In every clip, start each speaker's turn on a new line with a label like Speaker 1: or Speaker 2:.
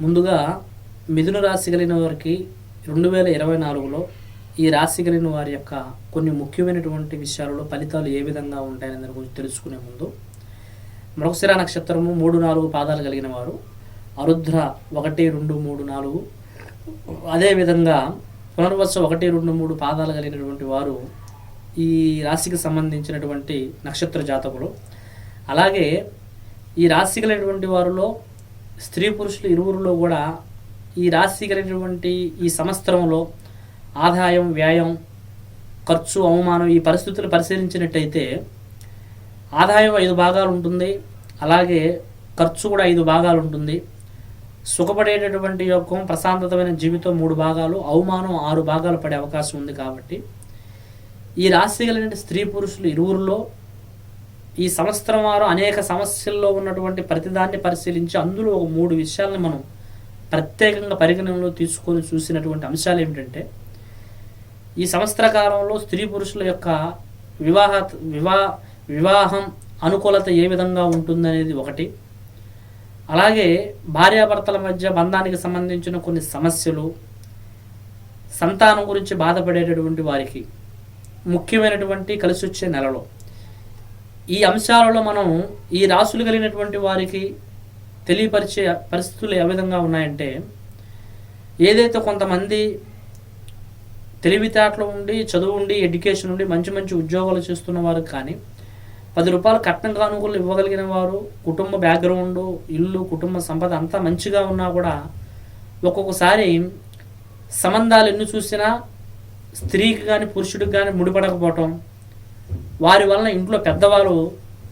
Speaker 1: ముందుగా మిథున రాశి కలిగిన వారికి రెండు వేల ఇరవై నాలుగులో ఈ రాశి కలిగిన వారి యొక్క కొన్ని ముఖ్యమైనటువంటి విషయాలలో ఫలితాలు ఏ విధంగా ఉంటాయని దాని గురించి తెలుసుకునే ముందు మృగశిర నక్షత్రము మూడు నాలుగు పాదాలు కలిగిన వారు అరుద్ర ఒకటి రెండు మూడు నాలుగు అదేవిధంగా పునర్వస ఒకటి రెండు మూడు పాదాలు కలిగినటువంటి వారు ఈ రాశికి సంబంధించినటువంటి నక్షత్ర జాతకులు. అలాగే ఈ రాశి కలిగినటువంటి వారిలో స్త్రీ పురుషులు ఇరువురులో కూడా ఈ రాశి కలిగినటువంటి ఈ సంవత్సరంలో ఆదాయం వ్యయం ఖర్చు అవమానం ఈ పరిస్థితులు పరిశీలించినట్టయితే ఆదాయం ఐదు భాగాలు ఉంటుంది. అలాగే ఖర్చు కూడా ఐదు భాగాలు ఉంటుంది. సుఖపడేటటువంటి యొక్క ప్రశాంతతమైన జీవితం మూడు భాగాలు అవమానం ఆరు భాగాలు పడే అవకాశం ఉంది కాబట్టి ఈ రాశి కలిగిన స్త్రీ పురుషులు ఇరువురిలో ఈ సంవత్సరం వారు అనేక సమస్యల్లో ఉన్నటువంటి ప్రతిదాన్ని పరిశీలించి అందులో ఒక మూడు విషయాలను మనం ప్రత్యేకంగా పరిగణనలో తీసుకొని చూసినటువంటి అంశాలు ఏమిటంటే ఈ సంవత్సర కాలంలో స్త్రీ పురుషుల యొక్క వివాహ వివా వివాహం అనుకూలత ఏ విధంగా ఉంటుందనేది ఒకటి. అలాగే భార్యాభర్తల మధ్య బంధానికి సంబంధించిన కొన్ని సమస్యలు సంతానం గురించి బాధపడేటటువంటి వారికి ముఖ్యమైనటువంటి కలిసి వచ్చే నెలలో. ఈ అంశాలలో మనం ఈ రాసులు కలిగినటువంటి వారికి తెలియపరిచే పరిస్థితులు ఏ విధంగా ఉన్నాయంటే ఏదైతే కొంతమంది తెలివితేటలు ఉండి చదువు ఉండి ఎడ్యుకేషన్ ఉండి మంచి మంచి ఉద్యోగాలు చేస్తున్న వారు కానీ పది రూపాయలు కట్నం కానుకలు ఇవ్వగలిగిన వారు కుటుంబ బ్యాక్గ్రౌండ్ ఇల్లు కుటుంబ సంపద అంతా మంచిగా ఉన్నా కూడా ఒక్కొక్కసారి సంబంధాలు ఎన్ని చూసినా స్త్రీకి కానీ పురుషుడికి కానీ ముడిపడకపోవటం వారి వలన ఇంట్లో పెద్దవారు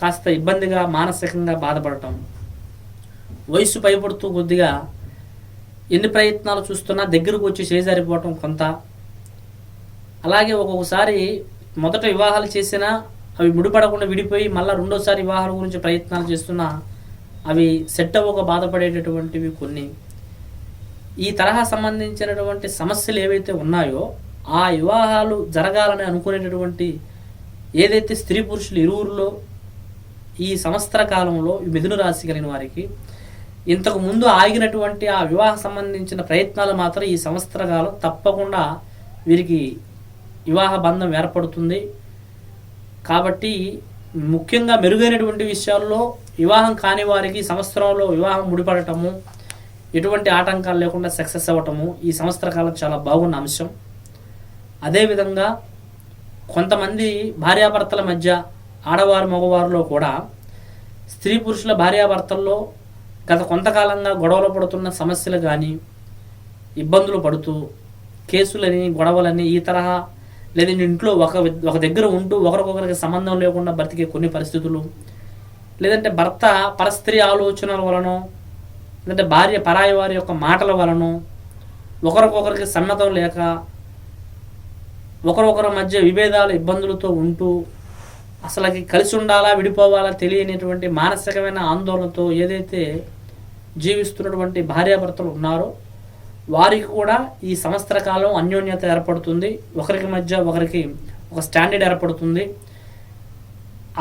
Speaker 1: కాస్త ఇబ్బందిగా మానసికంగా బాధపడటం. వయసు పైపడుతూ కొద్దిగా ఎన్ని ప్రయత్నాలు చూస్తున్నా దగ్గరకు వచ్చి చేజారిపోవటం కొంత. అలాగే ఒక్కొక్కసారి మొదట వివాహాలు చేసినా అవి ముడిపడకుండా విడిపోయి మళ్ళీ రెండోసారి వివాహాల గురించి ప్రయత్నాలు చేస్తున్నా అవి సెట్ అవ్వక బాధపడేటటువంటివి కొన్ని. ఈ తరహా సంబంధించినటువంటి సమస్యలు ఏవైతే ఉన్నాయో ఆ వివాహాలు జరగాలని అనుకునేటటువంటి ఏదైతే స్త్రీ పురుషులు ఇరువురులో ఈ సంవత్సర కాలంలో మిథున రాశి కలిగిన వారికి ఇంతకు ముందు ఆగినటువంటి ఆ వివాహ సంబంధించిన ప్రయత్నాలు మాత్రం ఈ సంవత్సర కాలం తప్పకుండా వీరికి వివాహ బంధం ఏర్పడుతుంది. కాబట్టి ముఖ్యంగా మెరుగైనటువంటి విషయాల్లో వివాహం కాని వారికి ఈ సంవత్సరంలో వివాహం ముడిపడటము ఎటువంటి ఆటంకాలు లేకుండా సక్సెస్ అవ్వటము ఈ సంవత్సర కాలం చాలా బాగున్న అంశం. అదేవిధంగా కొంతమంది భార్యాభర్తల మధ్య ఆడవారు మగవారిలో కూడా స్త్రీ పురుషుల భార్యాభర్తల్లో గత కొంతకాలంగా గొడవలు పడుతున్న సమస్యలు కానీ ఇబ్బందులు పడుతూ కేసులని గొడవలని ఈ తరహా లేదంటే ఇంట్లో ఒక ఒక దగ్గర ఉంటూ ఒకరికొకరికి సంబంధం లేకుండా బ్రతికే కొన్ని పరిస్థితులు. లేదంటే భర్త పరస్త్రీ ఆలోచనల వలనో లేదంటే భార్య పరాయి వారి యొక్క మాటల వలనో ఒకరికొకరికి సన్నతం లేక ఒకరొకరి మధ్య విభేదాలు ఇబ్బందులతో ఉంటూ అసలుకి కలిసి ఉండాలా విడిపోవాలా తెలియనిటువంటి మానసికమైన ఆందోళనతో ఏదైతే జీవిస్తున్నటువంటి భార్యాభర్తలు ఉన్నారో వారికి కూడా ఈ సంవత్సర కాలం అన్యోన్యత ఏర్పడుతుంది. ఒకరికి మధ్య ఒకరికి ఒక స్టాండర్డ్ ఏర్పడుతుంది.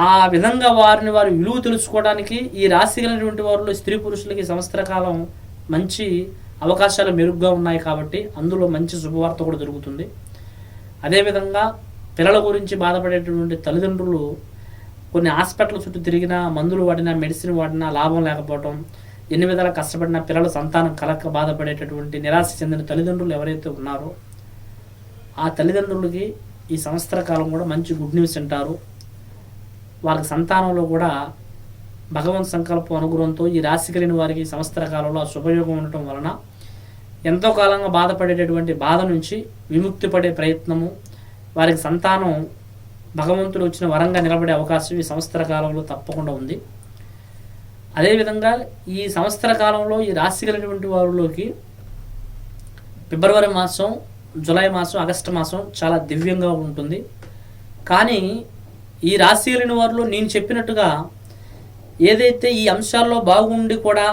Speaker 1: ఆ విధంగా వారిని వారు విలువ తెలుసుకోవడానికి ఈ రాశి కలిగినటువంటి వారిలో స్త్రీ పురుషులకి సంవత్సర కాలం మంచి అవకాశాలు మెరుగ్గా ఉన్నాయి కాబట్టి అందులో మంచి శుభవార్త కూడా దొరుకుతుంది. అదేవిధంగా పిల్లల గురించి బాధపడేటటువంటి తల్లిదండ్రులు కొన్ని హాస్పిటల్ చుట్టూ తిరిగినా మందులు వాడినా మెడిసిన్ వాడినా లాభం లేకపోవటం ఎన్ని విధాల కష్టపడిన పిల్లల సంతానం కలక బాధపడేటటువంటి నిరాశ చెందిన తల్లిదండ్రులు ఎవరైతే ఉన్నారో ఆ తల్లిదండ్రులకి ఈ సంవత్సర కాలం కూడా మంచి గుడ్ న్యూస్ అంటారు. వాళ్ళకి సంతానంలో కూడా భగవంత్ సంకల్పం అనుగ్రహంతో ఈ రాశి కలిగిన వారికి ఈ సంవత్సర కాలంలో ఆ శుభయోగం ఉండటం వలన ఎంతో కాలంగా బాధపడేటటువంటి బాధ నుంచి విముక్తి పడే ప్రయత్నము వారికి సంతానం భగవంతుడు వచ్చిన వరంగా నిలబడే అవకాశం ఈ సంవత్సర కాలంలో తప్పకుండా ఉంది. అదేవిధంగా ఈ సంవత్సర కాలంలో ఈ రాశి కలిగినటువంటి వారిలోకి ఫిబ్రవరి మాసం జూలై మాసం ఆగస్టు మాసం చాలా దివ్యంగా ఉంటుంది. కానీ ఈ రాశి కలిగిన వారిలో నేను చెప్పినట్టుగా ఏదైతే ఈ అంశాల్లో బాగుండి కూడా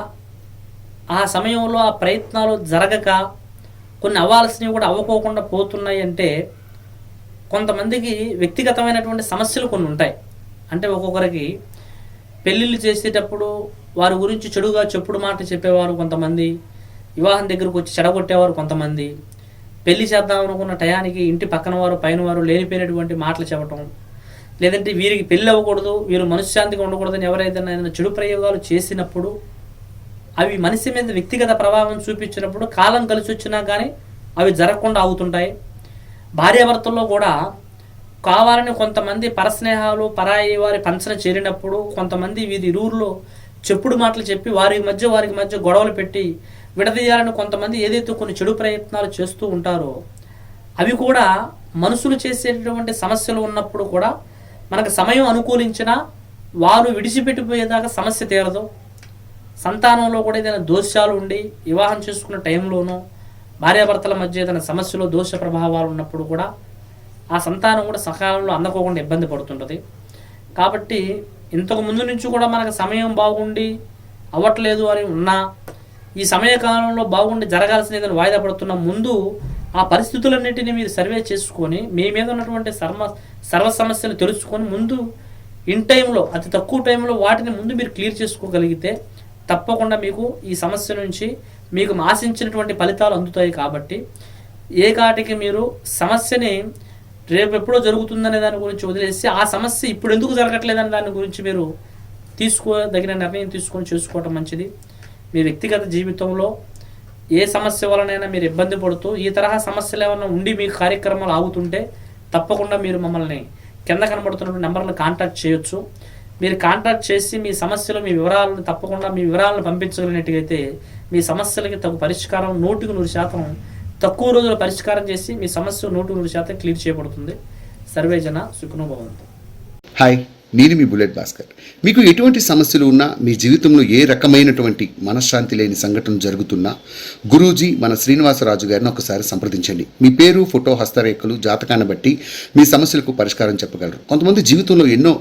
Speaker 1: ఆ సమయంలో ఆ ప్రయత్నాలు జరగక కొన్ని అవ్వాల్సినవి కూడా అవ్వకోకుండా పోతున్నాయి అంటే కొంతమందికి వ్యక్తిగతమైనటువంటి సమస్యలు కొన్ని ఉంటాయి. అంటే ఒక్కొక్కరికి పెళ్ళిళ్ళు చేసేటప్పుడు వారి గురించి చెడుగా చెప్పుడు మాట చెప్పేవారు కొంతమంది వివాహం దగ్గరకు వచ్చి చెడగొట్టేవారు కొంతమంది పెళ్ళి చేద్దాం అనుకున్న టయానికి ఇంటి పక్కన వారు పైన వారు లేనిపోయినటువంటి మాటలు చెప్పటం లేదంటే వీరికి పెళ్ళి అవ్వకూడదు వీరు మనశ్శాంతిగా ఉండకూడదని ఎవరైతే ఏదైనా చెడు ప్రయోగాలు చేసినప్పుడు అవి మనిషి మీద వ్యక్తిగత ప్రభావం చూపించినప్పుడు కాలం కలిసి వచ్చినా కానీ అవి జరగకుండా అవుతుంటాయి. భార్యాభర్తల్లో కూడా కావాలని కొంతమంది పరస్నేహాలు పరాయి వారి పంచన చేరినప్పుడు కొంతమంది వీరి ఇరువురిలో చెప్పుడు మాటలు చెప్పి వారి మధ్య వారికి మధ్య గొడవలు పెట్టి విడదీయాలని కొంతమంది ఏదైతే కొన్ని చెడు ప్రయత్నాలు చేస్తూ ఉంటారో అవి కూడా మనుషులు చేసేటటువంటి సమస్యలు ఉన్నప్పుడు కూడా మనకు సమయం అనుకూలించినా వారు విడిచిపెట్టిపోయేదాకా సమస్య తీరదు. సంతానంలో కూడా ఏదైనా దోషాలు ఉండి వివాహం చేసుకున్న టైంలోనూ భార్యాభర్తల మధ్య ఏదైనా సమస్యలు దోష ప్రభావాలు ఉన్నప్పుడు కూడా ఆ సంతానం కూడా సకాలంలో అందకోకుండా ఇబ్బంది పడుతుంటుంది. కాబట్టి ఇంతకు ముందు నుంచి కూడా మనకు సమయం బాగుండి అవ్వట్లేదు అని ఉన్నా ఈ సమయకాలంలో బాగుండి జరగాల్సిన ఏదైనా వాయిదా పడుతున్న ముందు ఆ పరిస్థితులన్నిటిని మీరు సర్వే చేసుకొని మీ మీద ఉన్నటువంటి సర్వ సర్వ సమస్యలు తెలుసుకొని ముందు ఇన్ టైంలో అతి తక్కువ టైంలో వాటిని ముందు మీరు క్లియర్ చేసుకోగలిగితే తప్పకుండా మీకు ఈ సమస్య నుంచి మీకు ఆశించినటువంటి ఫలితాలు అందుతాయి కాబట్టి ఏ కాటికి మీరు సమస్యని రేపు ఎప్పుడో జరుగుతుందనే దాని గురించి వదిలేసి ఆ సమస్య ఇప్పుడు ఎందుకు జరగట్లేదని దాని గురించి మీరు తీసుకోదగిన నిర్ణయం తీసుకొని చేసుకోవటం మంచిది. మీ వ్యక్తిగత జీవితంలో ఏ సమస్య వలనైనా మీరు ఇబ్బంది పడుతూ ఈ తరహా సమస్యలు ఏమైనా ఉండి మీ కార్యక్రమాలు ఆగుతుంటే తప్పకుండా మీరు మమ్మల్ని కింద కనబడుతున్న నెంబర్లు కాంటాక్ట్ చేయొచ్చు. మీరు కాంటాక్ట్ చేసి మీ సమస్యలు మీ వివరాలను తప్పకుండా మీ వివరాలను పంపించగలిగినట్టుగైతే మీ సమస్యలకి తగు పరిష్కారం నూటికి నూరు శాతం తక్కువ రోజుల పరిష్కారం చేసి మీ సమస్య నూటికి నూరు శాతం క్లియర్ చేయబడుతుంది. సర్వేజన జన
Speaker 2: హాయ్ నేను మీ బుల్లెట్ భాస్కర్. మీకు ఎటువంటి సమస్యలు ఉన్నా మీ జీవితంలో ఏ రకమైనటువంటి మనశ్శాంతి లేని సంఘటన జరుగుతున్నా గురూజీ మన శ్రీనివాసరాజు గారిని ఒకసారి సంప్రదించండి. మీ పేరు ఫోటో హస్తరేఖలు జాతకాన్ని బట్టి మీ సమస్యలకు పరిష్కారం చెప్పగలరు. కొంతమంది జీవితంలో ఎన్నో